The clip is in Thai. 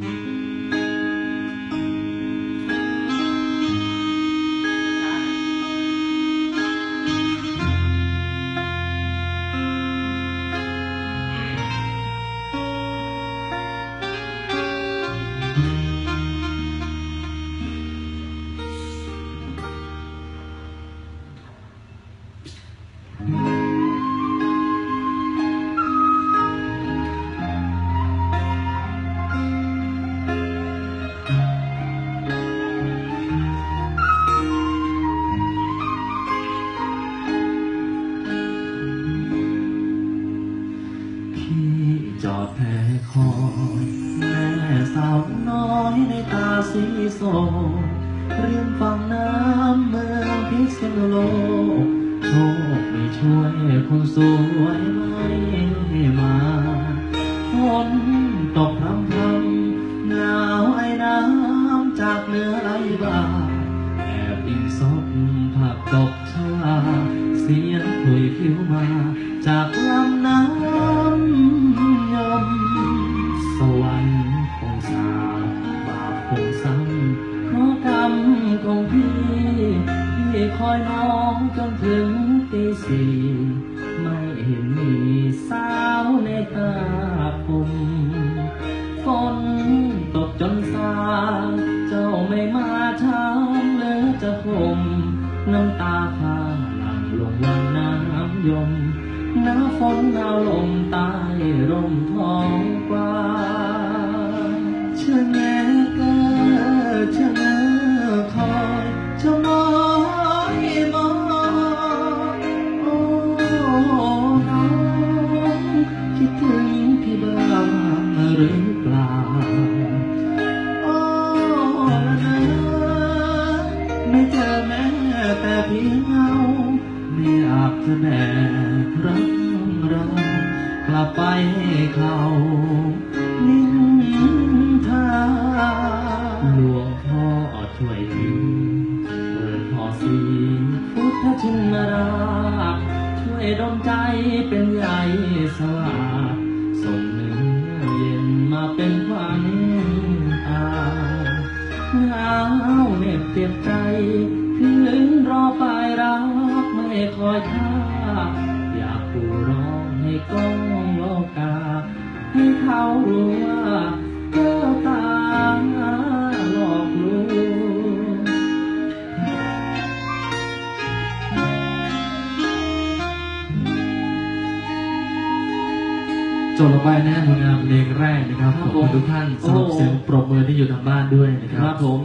พี่ แพ้คอแม่สาวน้อยในตาสีโสดริมฝั่งน้ำเมืองพิษณุโลกโชคไม่ช่วยคนสวยไม่มาฝนตกพรำพรำหนาวไอ้น้ำจากเหนือไหลบ่าแอบอิงซบผักตกชาเสียงคุยผิวมาจากลำ วรรค์คงสาบาปคงซ้ำเพราะกรรมของพี่พี่คอยน้องจนถึงตีสี่ไม่เห็นมีสาวในตาคมฝนตกจนสาเจ้าไม่มาถามเหลือจะคมน้ำตาข้าหลั่งลงวันน้ำยมหน้าฝนหนาวลมใต้ร่มท้องกว้า เพียงเงาไม่อยาจจะแบกรักเรากลับไปให้เขานินทาหลวงพ่อช่วยทีเปิดพอสีพุทธชินราชช่วยดลใจเป็นใหญ่สลาดส่งเนื้อเย็นมาเป็นขวัญตาหนาวเหน็บเจ็บใจ คืนรอปลายรักไม่คอยท่าอยากปูร้องให้กล้องโลกา ให้เขารู้ว่าแก้วตาหลอกลวงจบลงไปนะผลงานเพลงแรกนะครับคขรัอบบผมคุณทุกท่านสำหรับโอ้เสียงปรบมือที่อยู่ทางบ้านด้วยนะคครัรับบผม